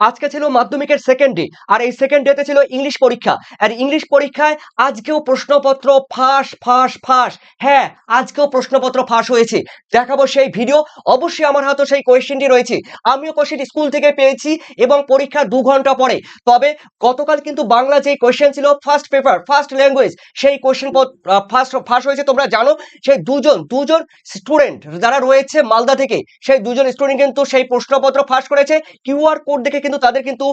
আজকে ছিল মাধ্যমিকের সেকেন্ড ডে আর এই সেকেন্ড ডেতে ছিল ইংলিশ পরীক্ষা। আর ইংলিশ পরীক্ষায় আজকেও প্রশ্নপত্র ফাঁস ফাঁস ফাঁস। হ্যাঁ আজকেও প্রশ্নপত্র ফাঁস হয়েছে। দেখাবো সেই ভিডিও অবশ্যই আমার হাতে সেই কোয়েশ্চেনটি রয়েছে। আমিও কোয়েশ্চেন স্কুল থেকে পেয়েছি এবং পরীক্ষা দু ঘণ্টা পরে। তবে গতকাল কিন্তু বাংলা যে কোয়েশ্চেন ছিল ফার্স্ট পেপার ফার্স্ট ল্যাঙ্গুয়েজ সেই কোয়েশ্চেন ফার্স্ট ফাঁস হয়েছে তোমরা জানো। সেই দুজন দুজন স্টুডেন্ট যারা রয়েছে মালদা থেকে, সেই দুজন স্টুডেন্ট কিন্তু সেই প্রশ্নপত্র ফাঁস করেছে। কিউআর কোড দেখে কিন্তু তাদের কিন্তু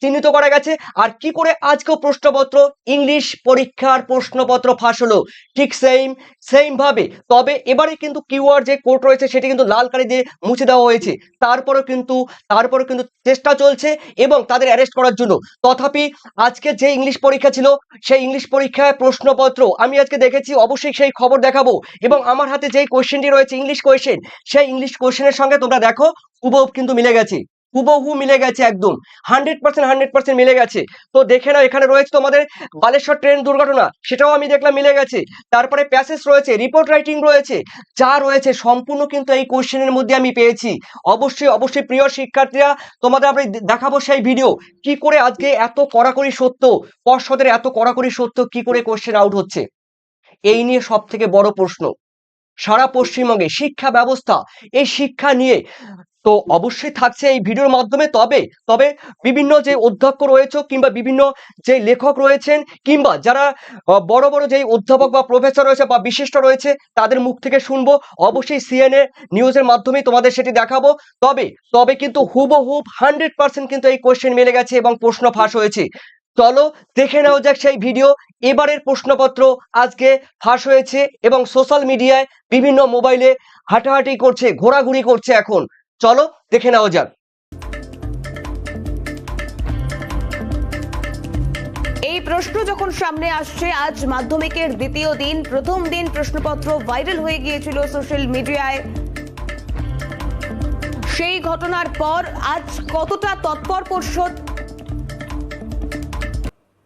চিহ্নিত করা গেছে। আর কি করে আজকেও প্রশ্নপত্র, ইংলিশ পরীক্ষার প্রশ্নপত্র ফাঁস হলো? ঠিক সেম সেম ভাবে। তবে এবারে কিন্তু কিউআর যে কোড রয়েছে সেটি কিন্তু লাল কালি দিয়ে মুছে দেওয়া হয়েছে। তারপরেও কিন্তু তারপরেও কিন্তু চেষ্টা চলছে এবং তাদের অ্যারেস্ট করার জন্য। তথাপি আজকে যে ইংলিশ পরীক্ষা ছিল, সেই ইংলিশ পরীক্ষায় প্রশ্নপত্র আমি আজকে দেখেছি, অবশ্যই সেই খবর দেখাবো। এবং আমার হাতে যেই কোয়েশ্চেনটি রয়েছে, ইংলিশ কোয়েশ্চেন সেই ইংলিশ কোয়েশ্চেনের সঙ্গে তোমরা দেখো, হুবহু কিন্তু মিলে গেছে। হুবহু মিলে গেছে একদম। হান্ড্রেড পার্সেন্ট হান্ড্রেড পার্সেন্ট মিলে গেছে। তো দেখে নাও, এখানে রয়েছে তোমাদের বালেশ্বর ট্রেন দুর্ঘটনা। সেটাও আমি দেখলাম মিলে গেছে। তারপরে প্যাসেজ রয়েছে রিপোর্ট রাইটিং রয়েছে। যা রয়েছে সম্পূর্ণ কিন্তু এই কোশ্চেনের মধ্যে আমি পেয়েছি। অবশ্যই অবশ্যই প্রিয় শিক্ষার্থীরা, তোমাদের আমি দেখাবো সেই ভিডিও কি করে আজকে এত কড়াকড়ি সত্য, পর্ষদের এত কড়াকড়ি সত্য কি করে কোশ্চেন আউট হচ্ছে? এই নিয়ে সব থেকে বড় প্রশ্ন। সারা পশ্চিমবঙ্গে শিক্ষা ব্যবস্থা, এই শিক্ষা নিয়ে তো অবশ্যই থাকছে এই ভিডিওর মাধ্যমে। তবে তবে বিভিন্ন যে অধ্যক্ষ রয়েছে কিংবা বিভিন্ন যে লেখক রয়েছেন কিংবা যারা বড় বড় যেই অধ্যাপক বা প্রফেসর রয়েছে বা বিশিষ্ট রয়েছে, তাদের মুখ থেকে শুনব। অবশ্যই সিএনএ নিউজের মাধ্যমেই তোমাদের সেটি দেখাবো। তবে তবে কিন্তু হুবহুব হান্ড্রেড পার্সেন্ট কিন্তু এই কোশ্চেন মিলে গেছে এবং প্রশ্ন ফাঁস হয়েছে। চলো, দেখে নেওয়া যাক সেই ভিডিও। এবারের প্রশ্নপত্র আজকে ফাঁস হয়েছে এবং সোশ্যাল মিডিয়ায় বিভিন্ন মোবাইলে হাঁটাহাঁটি করছে, ঘোরাঘুরি করছে এখন। চলো দেখে নেওয়া যাক। এই প্রশ্ন যখন সামনে আসছে, আজ মাধ্যমিকের দ্বিতীয় দিন, প্রথম দিন প্রশ্নপত্র ভাইরাল হয়ে গিয়েছিল সোশ্যাল মিডিয়ায়। সেই ঘটনার পর আজ কতটা তৎপর পর্ষদ?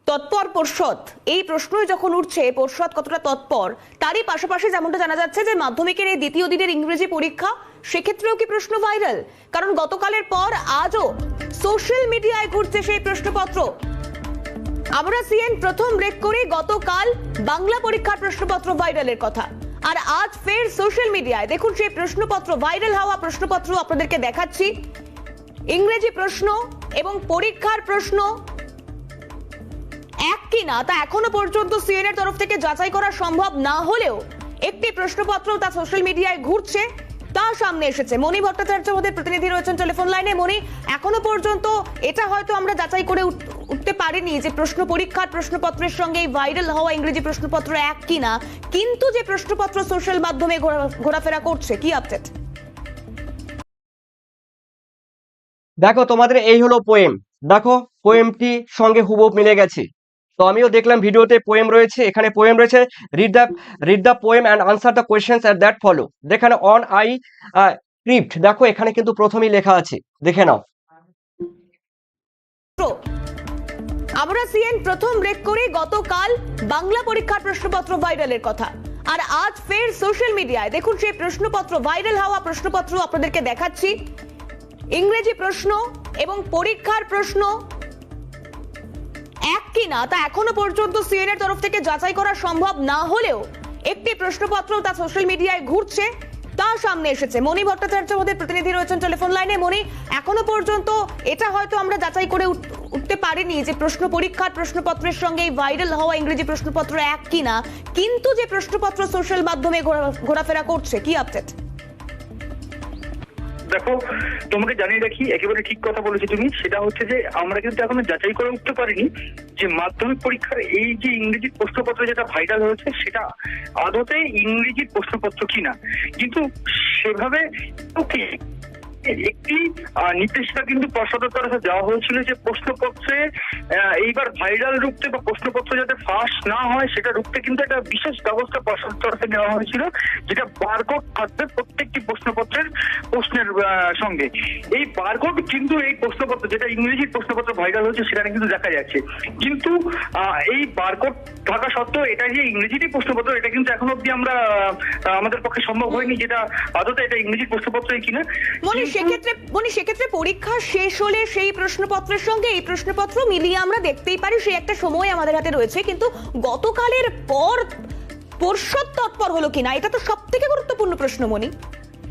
তৎপর পর্ষদ, এই প্রশ্নই যখন উঠছে, পর্ষদ কতটা তৎপর, তারই পাশাপাশি যেমনটা জানা যাচ্ছে যে মাধ্যমিকের এই দ্বিতীয় দিনের ইংরেজি পরীক্ষা সেক্ষেত্রেও কি প্রশ্ন ভাইরাল? কারণ গতকালের পর আজও সোশ্যাল মিডিয়ায় ঘুরছে সেই প্রশ্নপত্র। আমরা সিএন প্রথম ব্রেক করে, গতকাল বাংলা পরীক্ষার প্রশ্নপত্র ভাইরালের কথা। আর আজ ফের সোশ্যাল মিডিয়ায়। দেখুন, সেই প্রশ্নপত্র, ভাইরাল হওয়া প্রশ্নপত্র আপনাদেরকে দেখাচ্ছি। ইংরেজি প্রশ্ন এবং পরীক্ষার প্রশ্ন এক কিনা তা এখনও পর্যন্ত সিএন এর তরফ থেকে যাচাই করা সম্ভব না হলেও একটি প্রশ্নপত্র তা সোশ্যাল মিডিয়ায় ঘুরছে। তা সামনে এসেছে। মণি ভট্টাচার্য আমাদের প্রতিনিধি রয়েছেন টেলিফোন লাইনে মণি, এখনও পর্যন্ত এটা হয়তো আমরা যাচাই করে উঠতে পারিনি যে প্রশ্ন পরীক্ষার প্রশ্নপত্রের সঙ্গে এই ভাইরাল হওয়া ইংরেজি প্রশ্নপত্র এক কিনা। কিন্তু যে প্রশ্নপত্র সোশ্যাল মাধ্যমে ঘোরাফেরা করছে, কি আপডেট দেখো, তোমাদের এই হলো পোয়েম দেখো পোয়েমটি সঙ্গে হুবহু মিলে গেছে। তো আমিও দেখলাম ভিডিওতে পোয়েম রয়েছে, এখানে পোয়েম রয়েছে read the read the poem and answer the questions at that follow দেখানে on I script দেখো, এখানে কিন্তু প্রথমেই লেখা আছে, দেখে নাও। আমরা সিএন প্রথম ব্রেক করে, গতকাল বাংলা পরীক্ষার প্রশ্নপত্র ভাইরালের কথা। আর আজ ফের সোশ্যাল মিডিয়ায় দেখুন সেই প্রশ্নপত্র, ভাইরাল হওয়া প্রশ্নপত্র আপনাদেরকে দেখাচ্ছি। ইংরেজি প্রশ্ন এবং পরীক্ষার প্রশ্ন কিনা তা এখনও পর্যন্ত সিএন এর তরফ থেকে যাচাই করা সম্ভব না হলেও একটি প্রশ্নপত্র তা সোশ্যাল মিডিয়ায় ঘুরছে, তা সামনে এসেছে। মণি ভট্টাচার্য আমাদের প্রতিনিধি রয়েছেন টেলিফোন লাইনে মণি, এখনও পর্যন্ত এটা হয়তো আমরা যাচাই করে উঠতে পারিনি যে প্রশ্ন পরীক্ষার প্রশ্নপত্রের সঙ্গে ভাইরাল হওয়া ইংরেজি প্রশ্নপত্র এক কিনা, কিন্তু যে প্রশ্নপত্র সোশ্যাল মাধ্যমে ঘোরাফেরা করছে, কি আপডেট দেখো, তোমাকে জানিয়ে রাখি, একেবারে ঠিক কথা বলেছ তুমি, সেটা হচ্ছে যে আমরা কিন্তু এখনও যাচাই করে উঠতে পারিনি যে মাধ্যমিক পরীক্ষার এই যে ইংরেজি প্রশ্নপত্র যেটা ভাইরাল হয়েছে, সেটা আদতে ইংরেজির প্রশ্নপত্র কিনা। কিন্তু সেভাবে একটি নির্দেশিকা কিন্তু পর্ষদের তরফে দেওয়া হয়েছিল যে প্রশ্নপত্রে এইবার ভাইরাল রুখতে বা প্রশ্নপত্র যাতে ফাঁস না হয়, সেটা রুখতে কিন্তু একটা বিশেষ ব্যবস্থা পর্ষদের তরফে নেওয়া হয়েছিল, যেটা বারকোড থাকবে প্রত্যেকটি প্রশ্নপত্রের, প্রশ্নের সঙ্গে। এই বারকোড কিন্তু এই প্রশ্নপত্র, যেটা ইংরেজি প্রশ্নপত্র ভাইরাল হয়েছে, সেখানে কিন্তু দেখা যাচ্ছে। কিন্তু এই বারকোড থাকা সত্ত্বেও এটা যে ইংরেজিটি প্রশ্নপত্র, এটা কিন্তু এখন অব্দি আমরা আমাদের পক্ষে সম্ভব হয়নি, যেটা আদতে এটা ইংরেজি প্রশ্নপত্রই কিনা। সেক্ষেত্রে মানে সেক্ষেত্রে পরীক্ষা শেষ হলে সেই প্রশ্নপত্রের সঙ্গে এই প্রশ্নপত্র মিলিয়ে আমরা দেখতেই পারি সেই একটা সময় আমাদের হাতে রয়েছে। কিন্তু গতকালের পর পর্ষদ তৎপর হলো কিনা? এটা তো সব থেকে গুরুত্বপূর্ণ প্রশ্ন মনি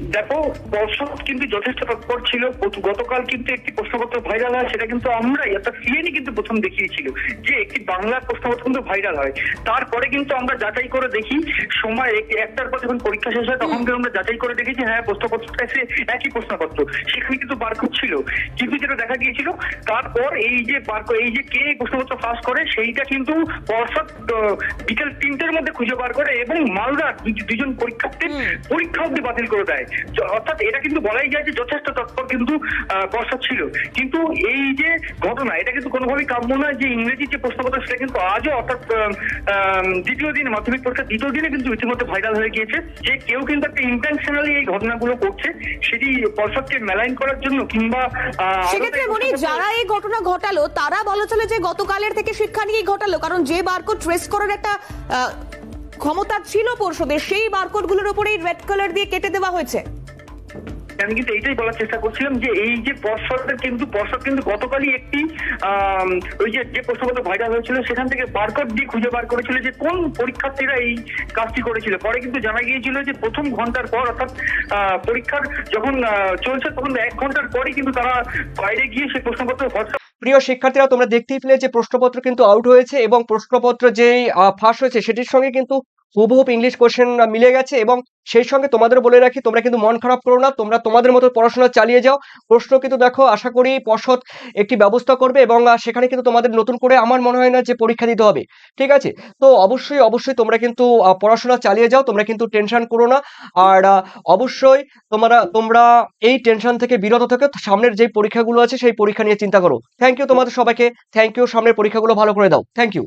দেখো পর্ষদ কিন্তু যথেষ্ট তৎপর ছিল। গতকাল কিন্তু একটি প্রশ্নপত্র ভাইরাল হয় সেটা কিন্তু আমরাই অর্থাৎ সিএনই কিন্তু প্রথম দেখিয়েছিল যে একটি বাংলা প্রশ্নপত্র কিন্তু ভাইরাল হয়। তারপরে কিন্তু আমরা যাচাই করে দেখি সময় এক- একটার পর যখন পরীক্ষা শেষ হয় তখন কিন্তু আমরা যাচাই করে দেখি যে হ্যাঁ প্রশ্নপত্রটা এসে একই প্রশ্নপত্র। সেখানে কিন্তু বারকোড ছিল। কিন্তু যেটা দেখা গিয়েছিল তারপর এই যে বারকোড এই যে কে প্রশ্নপত্র পাস করে সেইটা কিন্তু পর্ষদ বিকেল তিনটের মধ্যে খুঁজে বার করে এবং মালদার দুজন পরীক্ষার্থীর পরীক্ষা অব্দি বাতিল করে দেয়। য- অর্থাৎ এটা কিন্তু বলাই যায় যে যথেষ্ট তৎপর কিন্তু পর্ষদ ছিল। কিন্তু এই যে ঘটনা এটা কিন্তু কোনোভাবেই কাম্য নয় যে ইংরেজি যে প্রশ্নপত্র সেটা কিন্তু আজও অর্থাৎ দ্বিতীয় দিন মাধ্যমিক পরীক্ষার দ্বিতীয় দিনে কিন্তু ইতিমধ্যে ভাইরাল হয়ে গিয়েছে যে কেউ কিন্তু একটা ইন্টেনশনালি এই ঘটনাগুলো করছে সেটি পর্ষদকে মেলাইন করার জন্য কিংবা সেক্ষেত্রে মনি যারা এই ঘটনা ঘটালো তারা বলা চলে যে গতকালের থেকে শিক্ষা নিয়েই ঘটালো কারণ যে বারকোড ট্রেস করার একটা ক্ষমতা ছিল পর্ষদের, সেই বারকোডগুলোর উপরেই রেড কালার দিয়ে কেটে দেওয়া হয়েছে। আমি কিন্তু এইটাই বলার চেষ্টা করছিলাম যে এই যে পর্ষদের কিন্তু, পর্ষদ কিন্তু গতকালই একটি ওই যে যে প্রশ্নপত্র ভাইরাল হয়েছিল, সেখান থেকে বারকোড দিয়ে খুঁজে বার করেছিল যে কোন পরীক্ষার্থীরা এই কাজটি করেছিল। পরে কিন্তু জানা গিয়েছিল যে প্রথম ঘণ্টার পর, অর্থাৎ পরীক্ষার যখন চলছে তখন এক ঘণ্টার পরই কিন্তু তারা বাইরে গিয়ে সেই প্রশ্নপত্র হোয়াটসঅ্যাপ প্রিয় শিক্ষার্থীরা, তোমরা দেখতেই পেলে যে প্রশ্নপত্র কিন্তু আউট হয়েছে এবং প্রশ্নপত্র যেই ফাঁস হয়েছে, সেটির সঙ্গে কিন্তু হুবহুব ইংলিশ কোশ্চেন মিলে গেছে এবং সেই সঙ্গে তোমাদের বলে রাখি, তোমরা কিন্তু মন খারাপ করো না, তোমরা তোমাদের মতো পড়াশোনা চালিয়ে যাও। প্রশ্ন কিন্তু দেখো, আশা করি পর্ষদ একটি ব্যবস্থা করবে এবং সেখানে কিন্তু তোমাদের নতুন করে আমার মনে হয় না যে পরীক্ষা দিতে হবে, ঠিক আছে? তো অবশ্যই অবশ্যই তোমরা কিন্তু পড়াশোনা চালিয়ে যাও, তোমরা কিন্তু টেনশন করো না। আর অবশ্যই তোমরা তোমরা এই টেনশন থেকে বিরত থেকে, সামনের যে পরীক্ষাগুলো আছে সেই পরীক্ষা নিয়ে চিন্তা করো। থ্যাংক ইউ তোমাদের সবাইকে থ্যাংক ইউ সামনের পরীক্ষাগুলো ভালো করে দাও। Thank you